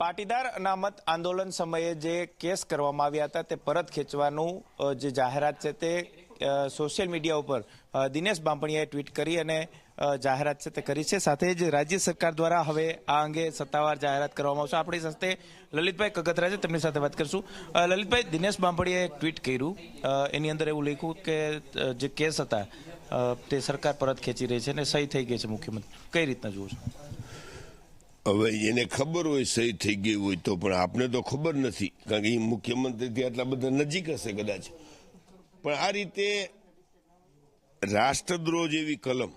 પાટીદાર અનામત આંદોલન સમયે જે કેસ કરવામાં આવ્યા હતા, તે પરત ખેંચવાનું જે જાહેરાત છે તે સોશિયલ મીડિયા ઉપર દિનેશ બાંભણિયાએ ટ્વીટ કરી અને જાહેરાત છે તે કરી છે. સાથે જ રાજ્ય સરકાર દ્વારા હવે આ અંગે સત્તાવાર જાહેરાત કરવામાં આવશે. આપણી સાથે લલિતભાઈ કગતરા છે તેમની સાથે વાત કરશું. લલિતભાઈ, દિનેશ બાંભણિયાએ ટ્વીટ કર્યું. એની અંદર એવું લખ્યું કે જે કેસ હતા તે સરકાર પરત ખેંચી રહી છે અને સહી થઈ ગઈ છે મુખ્યમંત્રી. કઈ રીતના જુઓ છો? હવે એને ખબર હોય સહી થઈ ગઈ હોય તો પણ આપને તો ખબર નથી. કારણ કે એ મુખ્યમંત્રીથી આટલા બધા નજીક હશે કદાચ. પણ આ રીતે રાષ્ટ્રદ્રોહ જેવી કલમ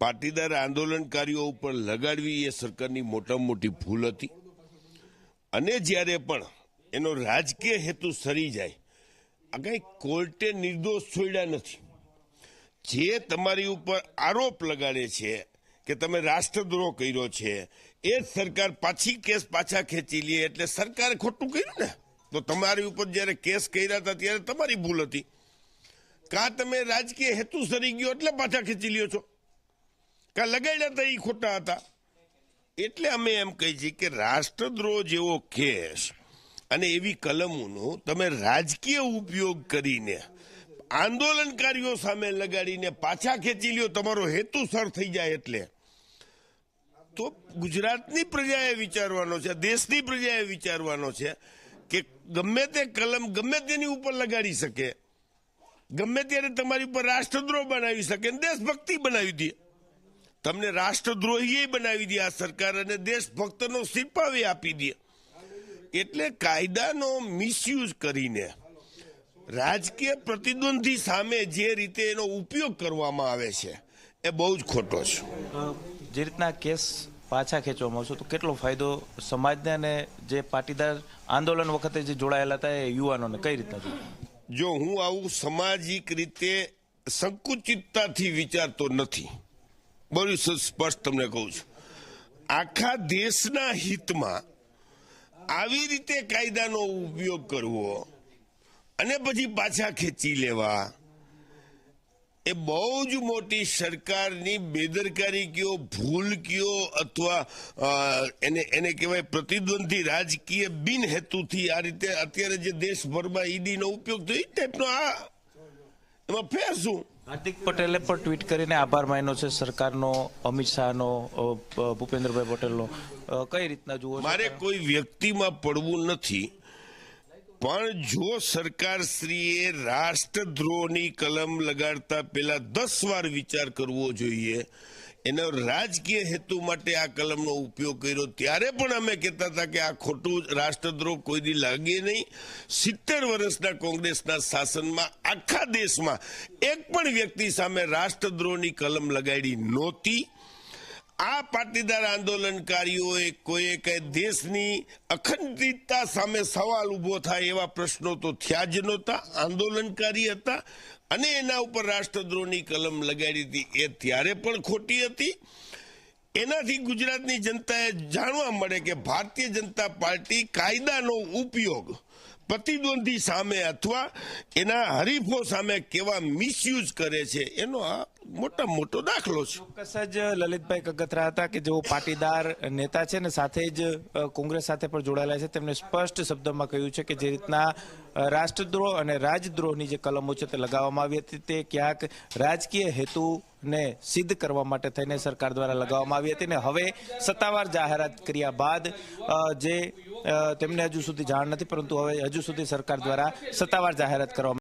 પાટીદાર આંદોલનકારીઓ ઉપર લગાડવી એ સરકારની મોટામાં મોટી ભૂલ હતી. અને જ્યારે પણ એનો રાજકીય હેતુ સરી જાય, આ કંઈ કોર્ટે નિર્દોષ છોડ્યા નથી. જે તમારી ઉપર આરોપ લગાડે છે કે તમે રાષ્ટ્રદ્રોહ કર્યો છે, એ જ સરકાર પાછી કેસ પાછા ખેંચી લે, એટલે સરકારે ખોટું કર્યું ને? તો તમારી ઉપર જ્યારે કેસ કર્યા હતા ત્યારે તમારી ભૂલ હતી. કાં તમે રાજકીય હેતુ સરી ગયો એટલે પાછા ખેંચી લ્યો છો? કાં લગાડ્યા હતા એ ખોટા હતા? એટલે અમે એમ કહી છીએ કે રાષ્ટ્રદ્રોહ જેવો કેસ અને એવી કલમોનો તમે રાજકીય ઉપયોગ કરીને, આંદોલનકારીઓ સામે લગાડીને પાછા ખેંચી લ્યો, તમારો હેતુ સર થઈ જાય એટલે. તો ગુજરાતની પ્રજાએ વિચારવાનો છે, દેશની પ્રજાએ વિચારવાનો છે કે ગમે તે કલમ ગમે તેની ઉપર લગાડી શકે. ગમે ત્યારે તમારી ઉપર રાષ્ટ્રદ્રોહ બનાવી શકે દેશભક્તિ બનાવી દે તમને રાષ્ટ્રદ્રોહી બનાવી દે આ સરકાર અને દેશભક્તનો સિપાવે આપી દે એટલે કાયદાનો મિસયુઝ કરીને રાજકીય પ્રતિદ્વંદી સામે જે રીતે એનો ઉપયોગ કરવામાં આવે છે, એ બહુ જ ખોટો છે. જે રીતના કેસ પાછા ખેંચવામાં આવશે, તો કેટલો ફાયદો સમાજને અને જે પાટીદાર આંદોલન વખતે જે જોડાયેલા હતા એ યુવાનોને કઈ રીતના જો હું આવું સામાજિક રીતે સંકુચિતતાથી વિચારતો નથી, બહુ સ્પષ્ટ તમને કહું છું. આખા દેશના હિતમાં આવી રીતે કાયદાનો ઉપયોગ કરવો અને પછી પાછા ખેંચી લેવા એ બહુ જ મોટી સરકારની બેદરકારી કયો ભૂલ કયો અથવા એને એને કહેવાય પ્રતિદ્વંદી રાજકીય બિન હેતુથી આ રીતે અત્યારે જે દેશભરમાં ઈડીનો ઉપયોગ થયો એ ટાઈપનો આ એમાં ફેર શું? હાર્દિક પટેલે પણ ટ્વીટ કરીને આભાર માન્યો છે સરકારનો અમિત શાહનો ભૂપેન્દ્રભાઈ પટેલનો. કઈ રીતના જુઓ મારે કોઈ વ્યક્તિમાં પડવું નથી. પણ જો સરકારશ્રીએ રાષ્ટ્રદ્રોહની કલમ લગાડતા પહેલા દસ વાર વિચાર કરવો જોઈએ, એનો રાજકીય હેતુ માટે આ કલમનો ઉપયોગ કર્યો, ત્યારે પણ અમે કહેતા હતા કે આ ખોટું રાષ્ટ્રદ્રોહ કોઈ દી લાગે નહીં. સિત્તેર વર્ષના કોંગ્રેસના શાસનમાં આખા દેશમાં એક પણ વ્યક્તિ સામે રાષ્ટ્રદ્રોહની કલમ લગાડી નહોતી. આ પાટીદાર આંદોલનકારીઓએ કોઈએ કે દેશની અખંડિતતા સામે સવાલ ઊભો થાય એવા પ્રશ્નો તો થયા જ નહોતા. આંદોલનકારી હતા અને એના ઉપર રાષ્ટ્રદ્રોહની કલમ લગાડી હતી. એ ત્યારે પણ ખોટી હતી. એનાથી ગુજરાતની જનતાએ જાણવા મળે કે ભારતીય જનતા પાર્ટી કાયદાનો ઉપયોગ પ્રતિદ્વંદી સામે અથવા એના હરીફો સામે કેવા મિસયુઝ કરે છે. એનો આ મોટા મોટો દાખલો છે. ચોક્કસ જ લલિતભાઈ કગથરા હતા કે જેઓ પાટીદાર નેતા છે ને સાથે જ કોંગ્રેસ સાથે પણ જોડાયેલા છે. તેમણે સ્પષ્ટ શબ્દોમાં કહ્યું છે કે જે રીતના રાષ્ટ્રદ્રોહ અને રાજદ્રોહની જે કલમો છે તે લગાવવામાં આવી હતી તે ક્યાંક રાજકીય હેતુને સિદ્ધ કરવા માટે થઈને સરકાર દ્વારા લગાવવામાં આવી હતી ને હવે સત્તાવાર જાહેરાત કર્યા બાદ જે તેમને હજુ સુધી જાણ નથી પરંતુ હવે હજુ સુધી સરકાર દ્વારા સત્તાવાર જાહેરાત કરવામાં